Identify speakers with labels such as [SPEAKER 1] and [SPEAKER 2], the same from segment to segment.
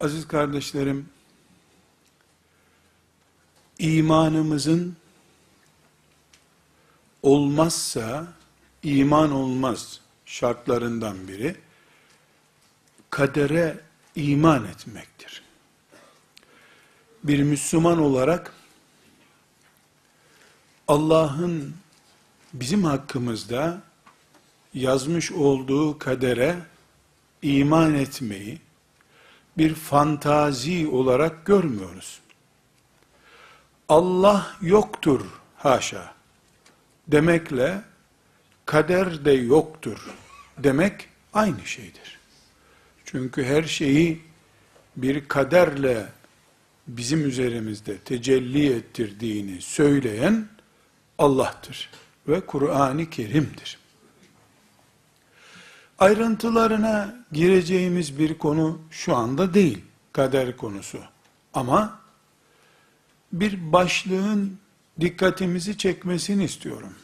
[SPEAKER 1] Aziz kardeşlerim, imanımızın olmazsa iman olmaz şartlarından biri kadere iman etmektir. Bir Müslüman olarak Allah'ın bizim hakkımızda yazmış olduğu kadere iman etmeyi bir fantazi olarak görmüyoruz. Allah yoktur haşa demekle kader de yoktur demek aynı şeydir. Çünkü her şeyi bir kaderle bizim üzerimizde tecelli ettirdiğini söyleyen Allah'tır ve Kur'an-ı Kerim'dir. Ayrıntılarına gireceğimiz bir konu şu anda değil, kader konusu. Ama bir başlığın dikkatimizi çekmesini istiyorum.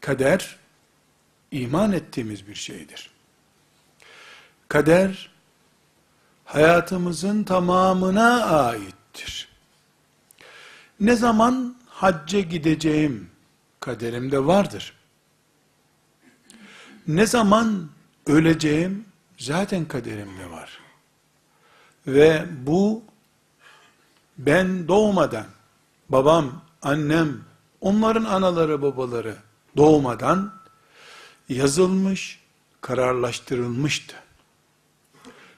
[SPEAKER 1] Kader, iman ettiğimiz bir şeydir. Kader, hayatımızın tamamına aittir. Ne zaman hacca gideceğim kaderimde vardır. Ne zaman öleceğim zaten kaderimde var. Ve bu ben doğmadan babam, annem, onların anaları babaları doğmadan yazılmış, kararlaştırılmıştı.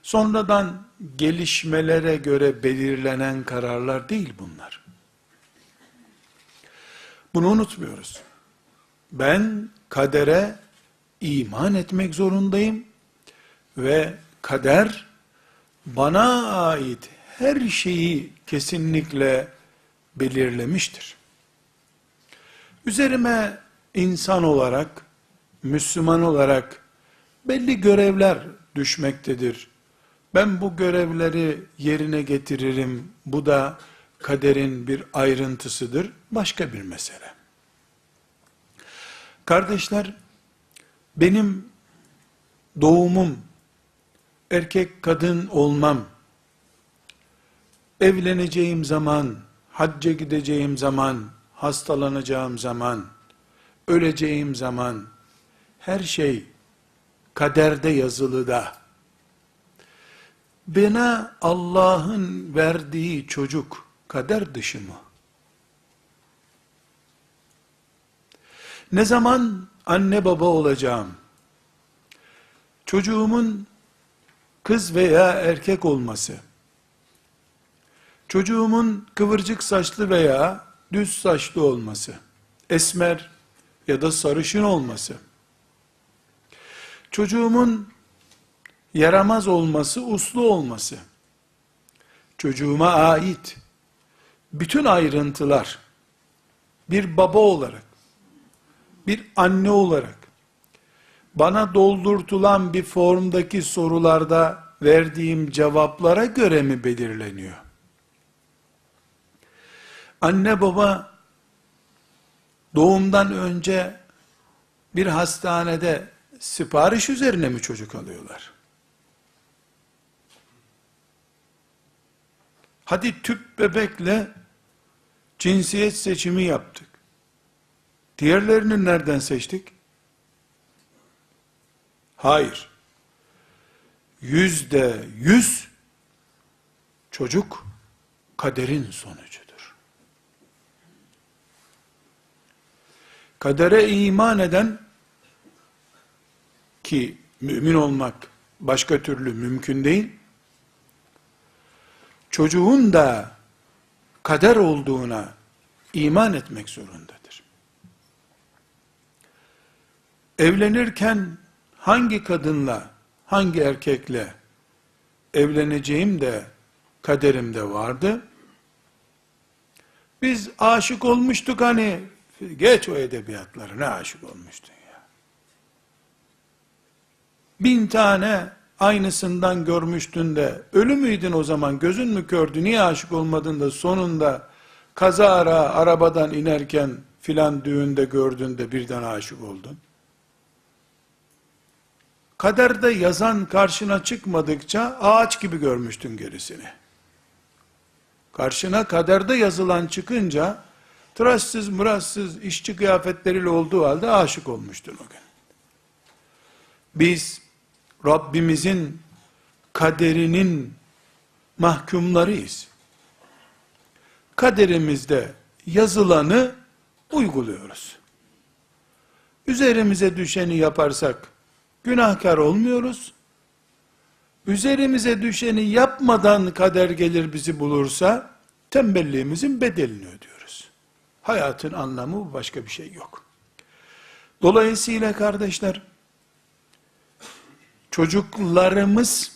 [SPEAKER 1] Sonradan gelişmelere göre belirlenen kararlar değil bunlar. Bunu unutmuyoruz. Ben kadere iman etmek zorundayım ve kader bana ait her şeyi kesinlikle belirlemiştir. Üzerime insan olarak, Müslüman olarak belli görevler düşmektedir. Ben bu görevleri yerine getiririm. Bu da kaderin bir ayrıntısıdır. Başka bir mesele. Kardeşler, benim doğumum, erkek kadın olmam, evleneceğim zaman, hacca gideceğim zaman, hastalanacağım zaman, öleceğim zaman, her şey kaderde yazılı da, bana Allah'ın verdiği çocuk kader dışı mı? Ne zaman anne baba olacağım? Çocuğumun kız veya erkek olması, çocuğumun kıvırcık saçlı veya düz saçlı olması, esmer ya da sarışın olması, çocuğumun yaramaz olması, uslu olması, çocuğuma ait bütün ayrıntılar, bir baba olarak, bir anne olarak, bana doldurtulan bir formdaki sorularda verdiğim cevaplara göre mi belirleniyor? Anne baba doğumdan önce bir hastanede sipariş üzerine mi çocuk alıyorlar? Hadi tüp bebekle cinsiyet seçimi yaptık. Diğerlerini nereden seçtik? Hayır. Yüzde yüz çocuk kaderin sonucudur. Kadere iman eden ki mümin olmak başka türlü mümkün değil. Çocuğun da kader olduğuna iman etmek zorundadır. Evlenirken hangi kadınla, hangi erkekle evleneceğim de kaderimde vardı. Biz aşık olmuştuk hani, geç o edebiyatları, ne aşık olmuştun ya. Bin tane aynısından görmüştün de, ölü müydün o zaman, gözün mü kördü, niye aşık olmadın da sonunda, kazara arabadan inerken filan düğünde gördün de birden aşık oldun. Kaderde yazan karşına çıkmadıkça ağaç gibi görmüştün gerisini. Karşına kaderde yazılan çıkınca tıraşsız mıraşsız işçi kıyafetleriyle olduğu halde aşık olmuştun o gün. Biz Rabbimizin kaderinin mahkumlarıyız. Kaderimizde yazılanı uyguluyoruz. Üzerimize düşeni yaparsak günahkar olmuyoruz. Üzerimize düşeni yapmadan kader gelir bizi bulursa tembelliğimizin bedelini ödüyoruz. Hayatın anlamı başka bir şey yok. Dolayısıyla kardeşler çocuklarımız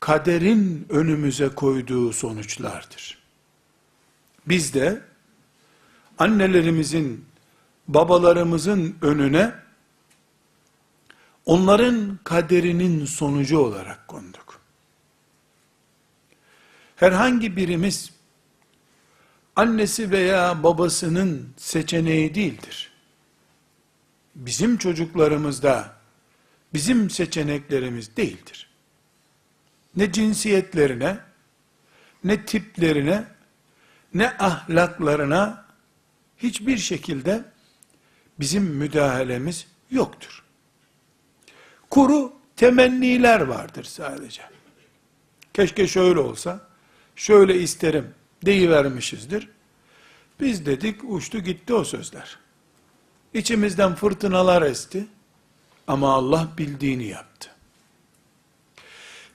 [SPEAKER 1] kaderin önümüze koyduğu sonuçlardır. Biz de annelerimizin, babalarımızın önüne onların kaderinin sonucu olarak konduk. Herhangi birimiz annesi veya babasının seçeneği değildir. Bizim çocuklarımızda bizim seçeneklerimiz değildir. Ne cinsiyetlerine, ne tiplerine, ne ahlaklarına hiçbir şekilde bizim müdahalemiz yoktur. Kuru temenniler vardır sadece. Keşke şöyle olsa, şöyle isterim deyivermişizdir. Biz dedik uçtu gitti o sözler. İçimizden fırtınalar esti ama Allah bildiğini yaptı.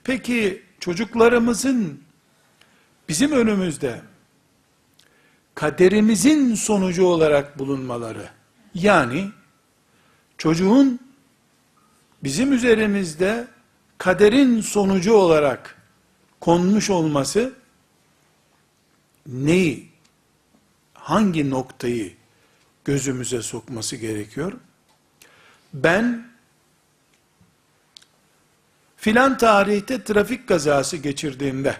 [SPEAKER 1] Peki çocuklarımızın bizim önümüzde kaderimizin sonucu olarak bulunmaları yani çocuğun bizim üzerimizde kaderin sonucu olarak konmuş olması neyi hangi noktayı gözümüze sokması gerekiyor? Ben filan tarihte trafik kazası geçirdiğimde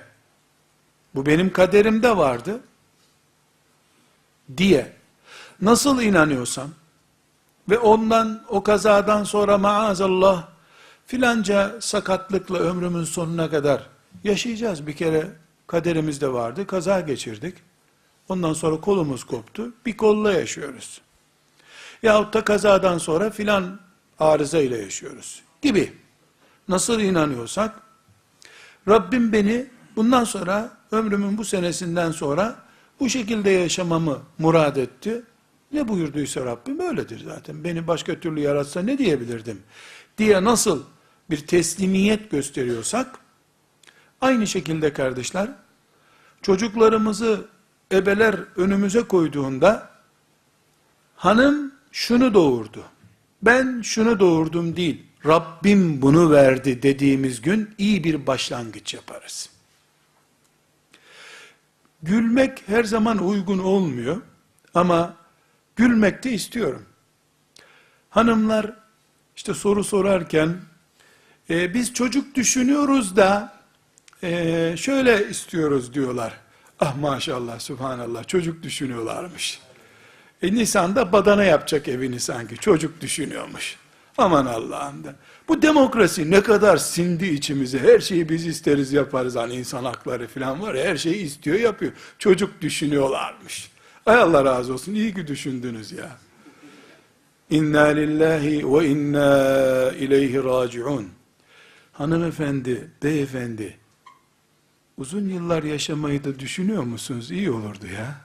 [SPEAKER 1] bu benim kaderimde vardı diye nasıl inanıyorsam ve ondan o kazadan sonra maazallah filanca sakatlıkla ömrümün sonuna kadar yaşayacağız. Bir kere kaderimizde vardı. Kaza geçirdik. Ondan sonra kolumuz koptu. Bir kolla yaşıyoruz. Yahut da kazadan sonra filan arıza ile yaşıyoruz. Gibi. Nasıl inanıyorsak Rabbim beni bundan sonra ömrümün bu senesinden sonra bu şekilde yaşamamı murad etti. Ne buyurduysa Rabbim öyledir zaten. Beni başka türlü yaratsa ne diyebilirdim? Diye nasıl bir teslimiyet gösteriyorsak, aynı şekilde kardeşler, çocuklarımızı ebeler önümüze koyduğunda, hanım şunu doğurdu, ben şunu doğurdum değil, Rabbim bunu verdi dediğimiz gün iyi bir başlangıç yaparız. Gülmek her zaman uygun olmuyor ama gülmek de istiyorum. Hanımlar işte soru sorarken e, biz çocuk düşünüyoruz da e, şöyle istiyoruz diyorlar. Ah maşallah subhanallah çocuk düşünüyorlarmış. E Nisan'da badana yapacak evini sanki çocuk düşünüyormuş. Aman Allah'ım da. Bu demokrasi ne kadar sindi içimize. Her şeyi biz isteriz yaparız. Hani insan hakları falan var her şeyi istiyor yapıyor. Çocuk düşünüyorlarmış. Ay Allah razı olsun iyi ki düşündünüz ya. İnna lillahi ve inna ileyhi raciun. Hanımefendi, beyefendi, uzun yıllar yaşamayı da düşünüyor musunuz? İyi olurdu ya.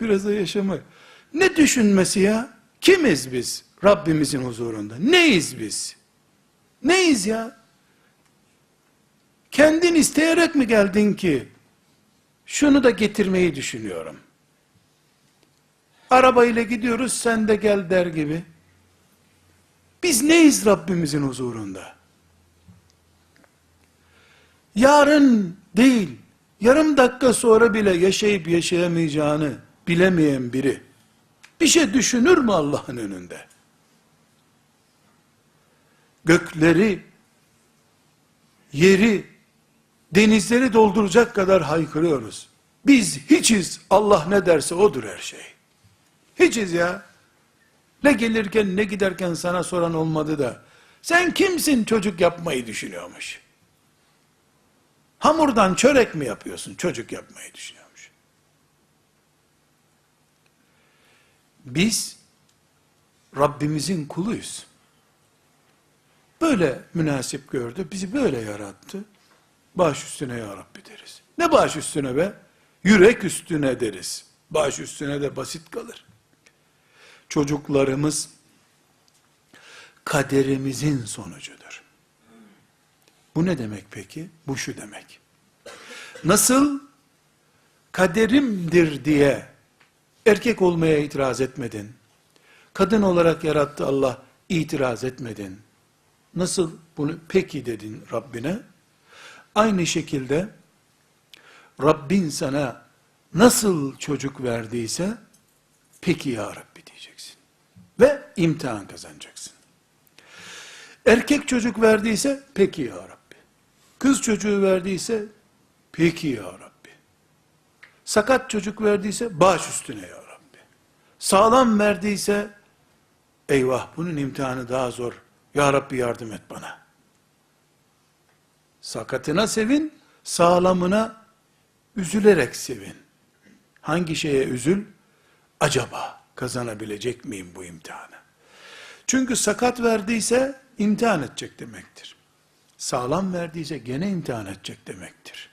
[SPEAKER 1] Biraz da yaşamayı. Ne düşünmesi ya? Kimiz biz Rabbimizin huzurunda? Neyiz biz? Neyiz ya? Kendin isteyerek mi geldin ki? Şunu da getirmeyi düşünüyorum. Arabayla gidiyoruz sen de gel der gibi. Biz neyiz Rabbimizin huzurunda? Yarın değil, yarım dakika sonra bile yaşayıp yaşayamayacağını bilemeyen biri, bir şey düşünür mü Allah'ın önünde? Gökleri, yeri, denizleri dolduracak kadar haykırıyoruz. Biz hiçiz, Allah ne derse odur her şey. Hiçiz ya. Ne gelirken ne giderken sana soran olmadı da Sen kimsin çocuk yapmayı düşünüyormuş. Hamurdan çörek mi yapıyorsun çocuk yapmayı düşünüyormuş. Biz Rabbimizin kuluyuz. Böyle münasip gördü, bizi böyle yarattı. Baş üstüne ya Rabbi deriz. Ne baş üstüne be? Yürek üstüne deriz. Baş üstüne de basit kalır. Çocuklarımız kaderimizin sonucudur. Bu ne demek peki? Bu şu demek. Nasıl kaderimdir diye erkek olmaya itiraz etmedin. Kadın olarak yarattı Allah itiraz etmedin. Nasıl bunu peki dedin Rabbine? Aynı şekilde Rabbin sana nasıl çocuk verdiyse peki ya Rabbi diyeceksin. Ve imtihan kazanacaksın. Erkek çocuk verdiyse peki ya Rabbi. Kız çocuğu verdiyse peki ya Rabbi. Sakat çocuk verdiyse baş üstüne ya Rabbi. Sağlam verdiyse eyvah bunun imtihanı daha zor. Ya Rabbi yardım et bana. Sakatına sevin, sağlamına üzülerek sevin. Hangi şeye üzül? Acaba kazanabilecek miyim bu imtihanı? Çünkü sakat verdiyse imtihan edecek demektir. Sağlam verdiyse gene imtihan edecek demektir.